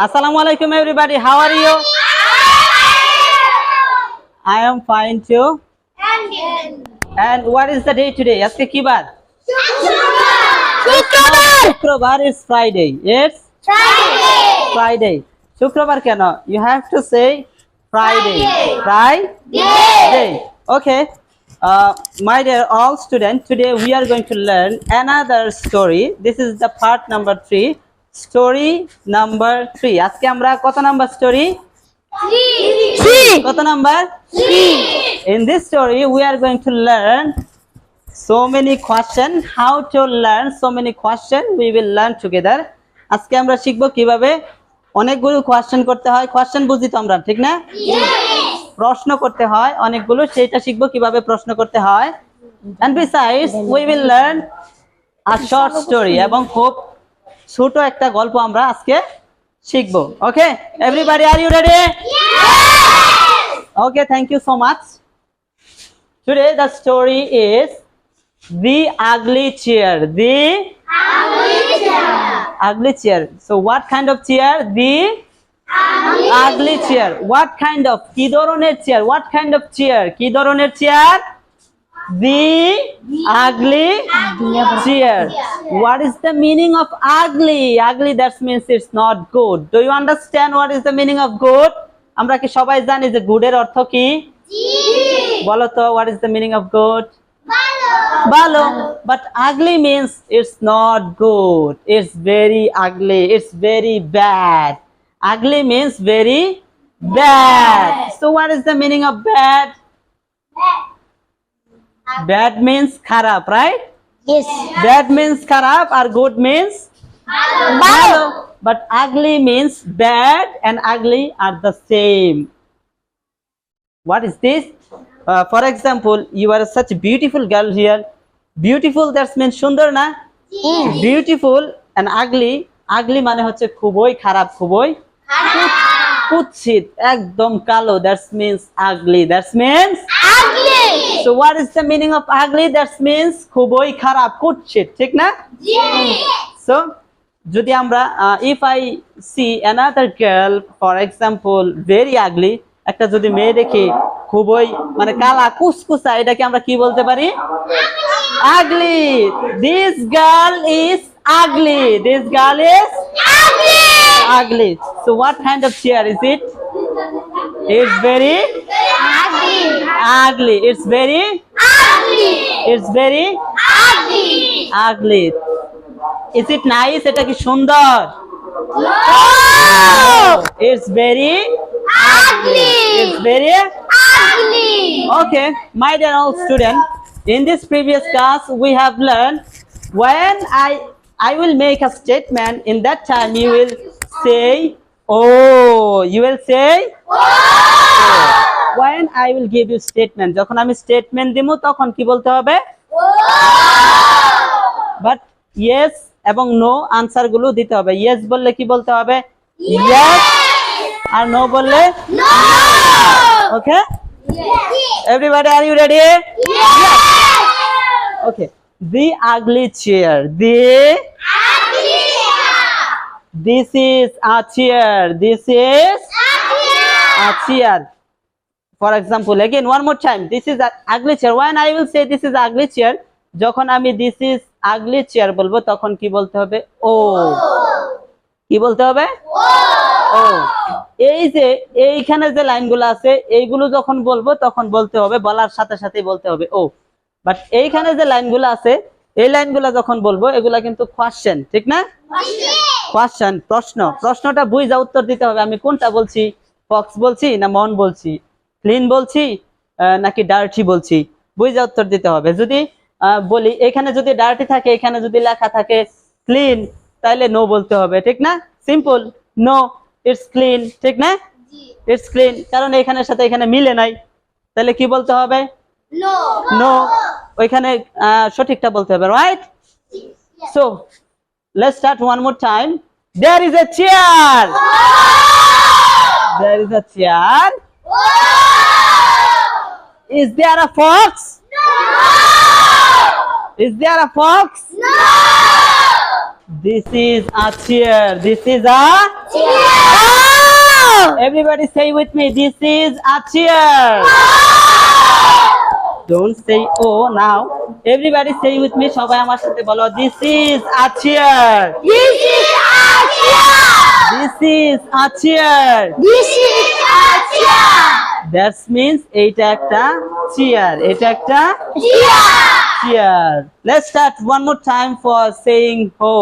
Assalamualaikum everybody. How are you? I am fine too. And what is the day today? Ask ki bar? Shukrobar. Shukrobar is Friday. Yes. Friday. Friday. Shukrobar keno? You have to say Friday. Friday. Okay. Uh, my dear all students, today we are going to learn another story. This is the part number three. Story number three আজকে আমরা কত number story কত number in this story we are going to learn so many question how to learn so many question we will learn together আজকে আমরা শিখব কীভাবে অনেকগুলো question করতে হয়। কোয়েশ্চেন বুঝি তো আমরা ঠিক না? প্রশ্ন করতে হয় অনেকগুলো সেইটা শিখব কীভাবে প্রশ্ন করতে হয়। And besides we will learn a short story এবং খুব ছোট একটা গল্প আমরা আজকে শিখব। Okay everybody are you ready okay thank you so much today the story is the ugly chair the ugly chair so what kind of chair the ugly chair what kind of কি ধরনের chair what kind of chair কি ধরনের chair The ugly chair. What is the meaning of ugly? Ugly that means it's not good. Do you understand what is the meaning of good? আমরা কি সবাই জানি যে গুডের অর্থ কি বলো তো what is the meaning of good ভালো but ugly means it's not good it's very ugly it's very bad ugly means very bad so what is the meaning of bad bad means খারাপ right Yes. Bad means kharab or good means bhalo. But ugly means bad and ugly are the same. What is this? Uh, for example, you are such a beautiful girl here. Beautiful that means সুন্দর না beautiful and ugly ugly মানে হচ্ছে খুবই খারাপ খুবই কুৎসিত একদম কালো that's means ugly that's means Ugly. So what is the meaning of ugly? That খুবই খারাপ কুৎসিত ঠিক না Yes. So যদি আমরা if I see another girl for example very ugly একটা যদি মেয়ে দেখি খুবই মানে কালা কুসকুসা এটাকে আমরা কি বলতে পারি ugly this girl is ugly this girl is Ugly. Ugly so what kind of chair is it it's very Ugly. ugly it's very Ugly. it's very Ugly. ugly is it nice এটা কি সুন্দর No. it's very Ugly. it's very Ugly. okay my dear old student in this previous class we have learned when i i will make a statement in that time you will say oh you will say? When i will give you statement. যখন আমি statement দিব তখন কি বলতে হবে? But yes এবং no আনসারগুলো দিতে হবে। ইয়েস বললে কি বলতে হবে? ইয়েস আর নো বললে? Okay Yes. Everybody are you ready Yes. Okay the ugly chair the Ugly. This is a chair this is a chair for example again one more time this is ugly chair one I will say this is ugly chair যখন আমি this is ugly chair বলব তখন কি বলতে হবে? ও। কি বলতে হবে? ও। এই যে এইখানে যে লাইনগুলো আছে এইগুলো যখন বলব তখন বলতে হবে বলার সাথে সাথে বলতে হবে ও। বাট এইখানে যে লাইনগুলো আছে এই লাইনগুলো যখন বলব এগুলা কিন্তু কোয়েশ্চেন ঠিক না? কোয়েশ্চেন প্রশ্ন। প্রশ্নটা বুঝা উত্তর দিতে হবে। আমি কোনটা বলছি? ফক্স বলছি না মন বলছি? ক্লিন বলছি নাকি ডার্টি বলছি? বুঝা উত্তর দিতে হবে। যদি বলি এখানে যদি ডার্টি থাকে এখানে যদি লেখা থাকে ক্লিন তাহলে নো বলতে হবে ঠিক না? সিম্পল নো ইটস ক্লিন ঠিক না? ইটস ক্লিন কারণ এখানের সাথে এখানে মিলে নাই। তাহলে কি বলতে হবে. নো ওইখানে সঠিকটা বলতে হবে right So, let's start one more time. There is a chair. There is a chair. Is there a fox? No! Is there a fox? No. This is a chair. This is a Cheer. Ah! everybody say with me this is a chair don't say oh now everybody say with me সবাই আমার সাথে বলো this is a chair This is a chair. this is a chair This is a chair. that means এইটা একটা chair এটা একটা chair let's start one more time for saying ho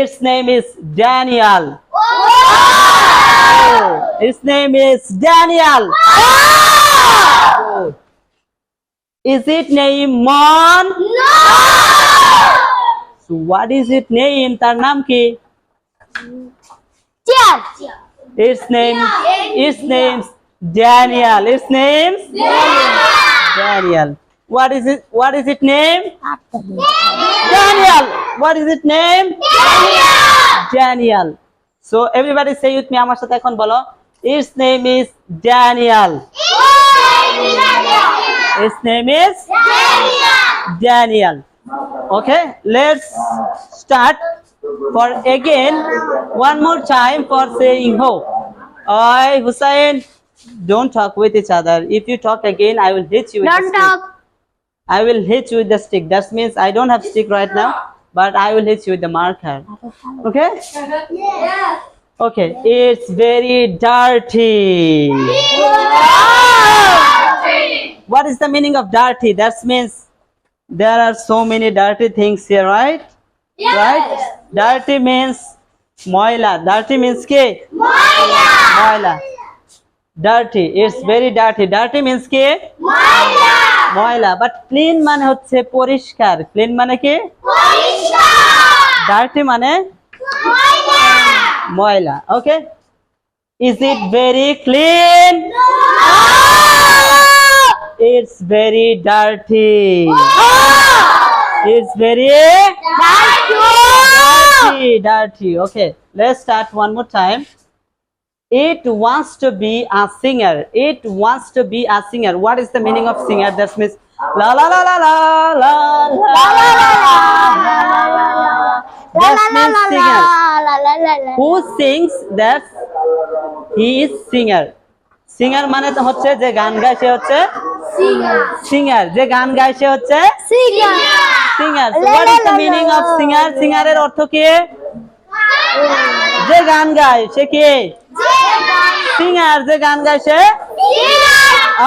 its name is Daniel oh, its name is Daniel Good. is it name Mon No. so what is it name তার নাম কি Chair. its name its name's Daniel its name's Daniel what is it what is it name Daniel what is it name Daniel so everybody say with me আমার সাথে এখন বলো its name is Daniel its name is Daniel. Daniel. Okay, let's start for again one more time for saying ho. I Hussein, don't talk with each other. If you talk again, I will hit you with Don't stick. talk. I will hit you with the stick. That means I don't have stick right now, but I will hit you with the marker. Okay? Yeah. Okay. It's very dirty What is the meaning of dirty? That means there are so many dirty things here, right? Right? Dirty means moila. Dirty means ke? Moila. Dirty. It's very dirty. Dirty means ke? ময়লা but clean মানে হচ্ছে পরিষ্কার clean মানে কি dirty মানে ময়লা okay is it very It's very dirty. Oh! It's very dirty. dirty. Dirty. Okay, let's start one more time. It wants to be a singer. It wants to be a singer. What is the meaning of singer? That means la la la la la la la la la la. That means singer. Who sings? la he is singer. Singer মানে তো হচ্ছে যে গান গায় সে হচ্ছে singer যে গান গায় সে হচ্ছে singer what is the meaning of singer সিঙ্গারের অর্থ কি? যে গান গায় সে কি? সিঙ্গার যে গান গায় সে?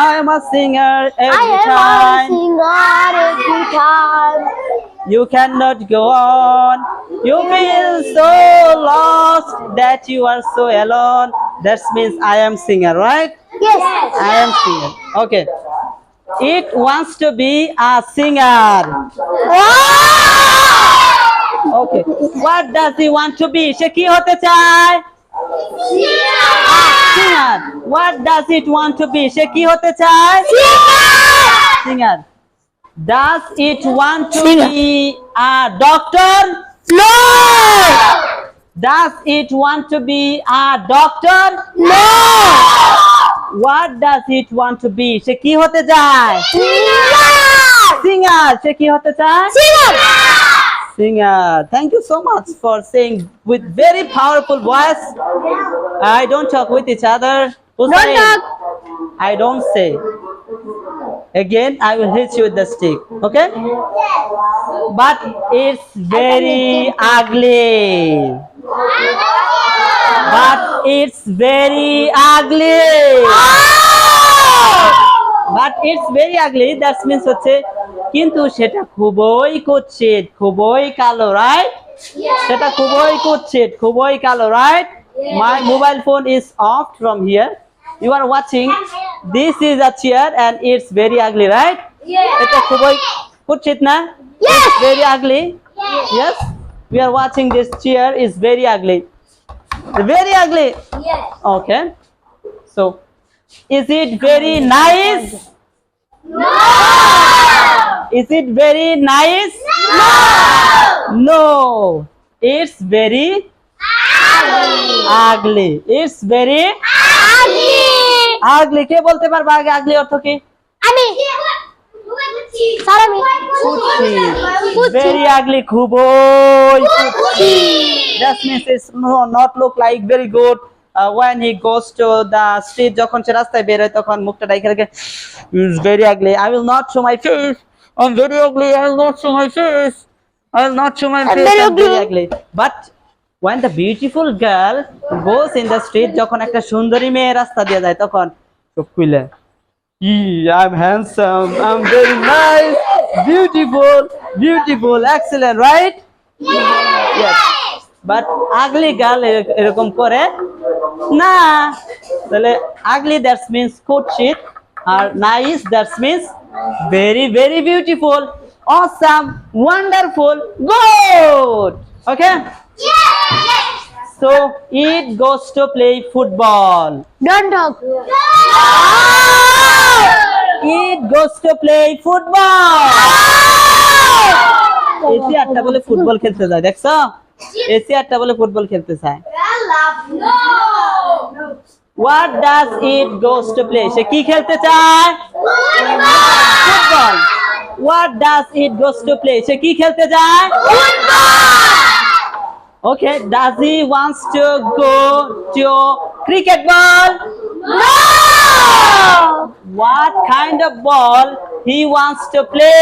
I am a singer every time You cannot go on. You feel so lost that you are so alone. That means I am singer, right? I am singer. Okay. It wants to be a singer. Okay. What does he want to be? সে কি হতে চায়? Singer. What does it want to be? সে কি হতে চায়? Singer. Does it want to be a doctor? No! Does it want to be a doctor? No! What does it want to be? সে কি হতে চায়? Singer! Singer. সে কি হতে চায়? Singer! Singer. Thank you so much for saying with very powerful voice. I don't talk with each other. Who Don't say? talk. I don't say. Again, I will hit you with the stick. Okay? But it's very ugly. But it's very ugly. But it's very ugly that means হচ্ছে কিন্তু সেটা খুবই কুৎসিত খুবই কালো right সেটা খুবই কুৎসিত খুবই কালো right my mobile phone is of from here you are watching this is a chair and it's very ugly right এটা খুবই কুৎসিত না Yes. Very ugly yes we are watching this chair is very ugly Very ugly Yes. okay so is it very nice No! is it very nice no No. it's very ugly Ugly. it's very Ugly! ugly কে বলতে পারবে আগে ugly অর্থ কি আমি সালামি কুচি very ugly খুবই কুচি that means it's not look like very good one he goes to the street যখন সে রাস্তায় বের হয় তখন মুখটা ডাইকে রাখে it's very ugly I will not show my face I am very ugly I will not show my face I will not show my face I am very ugly but one the beautiful girl goes in the street যখন একটা সুন্দরী মেয়ে রাস্তা দিয়ে যায় তখন চোখ খুলে। I'm handsome I'm very nice beautiful beautiful excellent right yes but ugly girl এরকম করে না তাহলে আগলি দ্যাটস মিন্স কুৎসিত আর nice that's means very very beautiful awesome wonderful good okay so it goes to play football Don't talk. goes to play football AC আটটা বলে football খেলতে যায় দেখছ? এসি আটটা বলে ফুটবল খেলতে চায় what does it goes to play সে কি খেলতে চায়? Football what does it goes to play সে কি খেলতে চায়? Okay does he wants to go to cricket ball what kind of ball he wants to play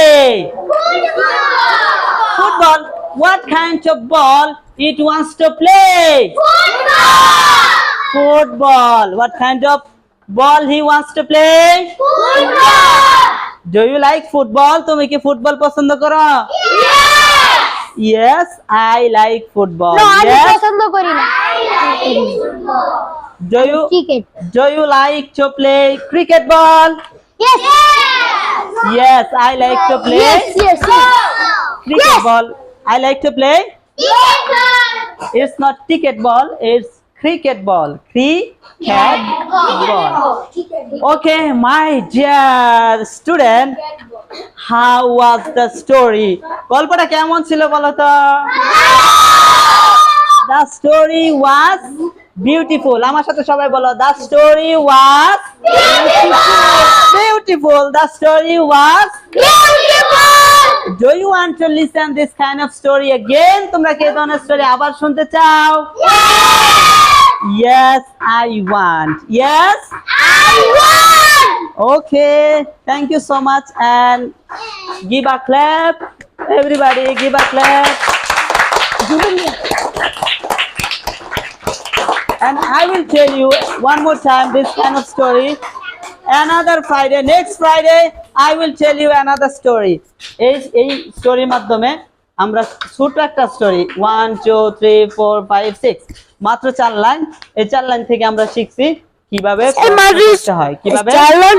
football what kind of ball it wants to play football what kind of ball he wants to play do you like football তুমি কি football পছন্দ করো yes i like football No, আমি yes পছন্দ করি না do you cricket do you like to play cricket ball Yes. yes i like to play Yes, yes, yes. cricket yes. ball i like to play It's not ticket ball, it's cricket ball. Cricket ball. Okay, my dear student, how was the story? গল্পটা কেমন ছিল বলো তো The story was beautiful আমার সাথে সবাই বলো the story was beautiful the story was do want to listen this story again তোমরা কি ধরনের স্টোরি আবার শুনতে চাও? Yes, I want. Yes, I want. Okay, thank you so much and give a clap. Everybody, give a clap. And I will tell you one more time this kind of story. Another Friday, next Friday, I will tell you another story. এই এই স্টোরির মাধ্যমে আমরা ছোট একটা story one two three four five six মাত্র চার line এই চার লাইন থেকে আমরা শিখছি কিভাবে প্রশ্ন করতে হয় কিভাবে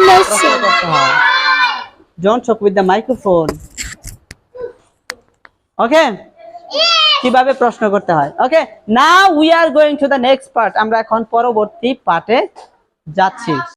প্রশ্ন করতে হয় don't Chak with the microphone ওকে কীভাবে প্রশ্ন করতে হয়? ওকে না we are going to the next part আমরা এখন পরবর্তী পার্টে যাচ্ছি।